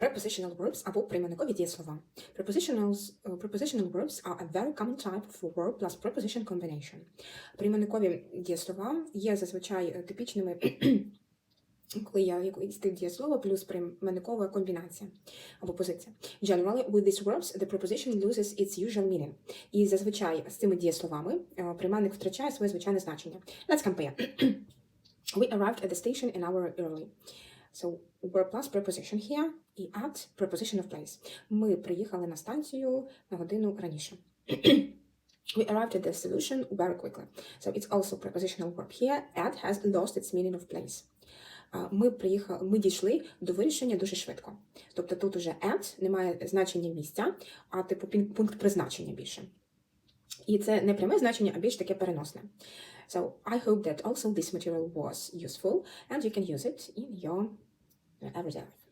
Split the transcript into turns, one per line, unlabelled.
Prepositional verbs або прийменникові дієслова. Prepositionals, uh, prepositional verbs are a very common type of verb plus preposition combination. Прийменникові дієслова є зазвичай е, типічними, коли є якийсь тип дієслова плюс прийменникова комбінація або позиція. Generally, with these verbs, the preposition loses its usual meaning. І зазвичай з цими дієсловами е, прийменник втрачає своє звичайне значення. Let's compare. We arrived at the station an hour early. So, verb plus preposition here і at preposition of place. Ми приїхали на станцію на годину раніше. We arrived at the solution very quickly. So it's also prepositional verb here. At has lost its meaning of place. Ми приїхали, ми дійшли до вирішення дуже швидко. Тобто тут уже at не має значення місця, а типу пункт призначення більше. І це не пряме значення, а більш таке переносне. So I hope that also this material was useful and you can use it in your uh, everyday life.